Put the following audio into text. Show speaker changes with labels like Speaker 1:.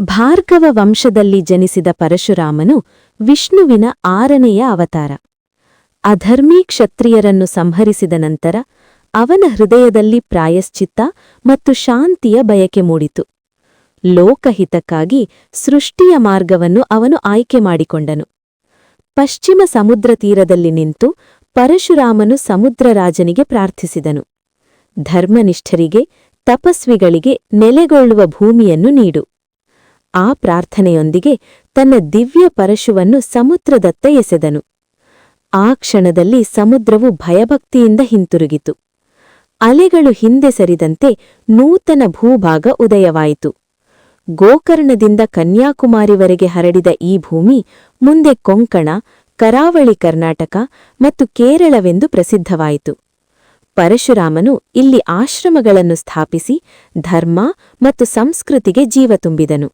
Speaker 1: ಭಾರ್ಗವ ವಂಶದಲ್ಲಿ ಜನಿಸಿದ ಪರಶುರಾಮನು ವಿಷ್ಣುವಿನ ಆರನೆಯ ಅವತಾರ. ಅಧರ್ಮೀ ಕ್ಷತ್ರಿಯರನ್ನು ಸಂಹರಿಸಿದ ನಂತರ ಅವನ ಹೃದಯದಲ್ಲಿ ಪ್ರಾಯಶ್ಚಿತ್ತ ಮತ್ತು ಶಾಂತಿಯ ಬಯಕೆ ಮೂಡಿತು. ಲೋಕಹಿತಕ್ಕಾಗಿ ಸೃಷ್ಟಿಯ ಮಾರ್ಗವನ್ನು ಅವನು ಆಯ್ಕೆ ಮಾಡಿಕೊಂಡನು. ಪಶ್ಚಿಮ ಸಮುದ್ರ ತೀರದಲ್ಲಿ ನಿಂತು ಪರಶುರಾಮನು ಸಮುದ್ರರಾಜನಿಗೆ ಪ್ರಾರ್ಥಿಸಿದನು. ಧರ್ಮನಿಷ್ಠರಿಗೆ ತಪಸ್ವಿಗಳಿಗೆ ನೆಲೆಗೊಳ್ಳುವ ಭೂಮಿಯನ್ನು ನೀಡು. ಆ ಪ್ರಾರ್ಥನೆಯೊಂದಿಗೆ ತನ್ನ ದಿವ್ಯ ಪರಶುವನ್ನು ಸಮುದ್ರದತ್ತ ಎಸೆದನು. ಆ ಕ್ಷಣದಲ್ಲಿ ಸಮುದ್ರವು ಭಯಭಕ್ತಿಯಿಂದ ಹಿಂತಿರುಗಿತು. ಅಲೆಗಳು ಹಿಂದೆ ಸರಿದಂತೆ ನೂತನ ಭೂಭಾಗ ಉದಯವಾಯಿತು. ಗೋಕರ್ಣದಿಂದ ಕನ್ಯಾಕುಮಾರಿವರೆಗೆ ಹರಡಿದ ಈ ಭೂಮಿ ಮುಂದೆ ಕೊಂಕಣ, ಕರಾವಳಿ ಕರ್ನಾಟಕ ಮತ್ತು ಕೇರಳವೆಂದು ಪ್ರಸಿದ್ಧವಾಯಿತು. ಪರಶುರಾಮನು ಇಲ್ಲಿ ಆಶ್ರಮಗಳನ್ನು ಸ್ಥಾಪಿಸಿ ಧರ್ಮ ಮತ್ತು ಸಂಸ್ಕೃತಿಗೆ ಜೀವ ತುಂಬಿದನು.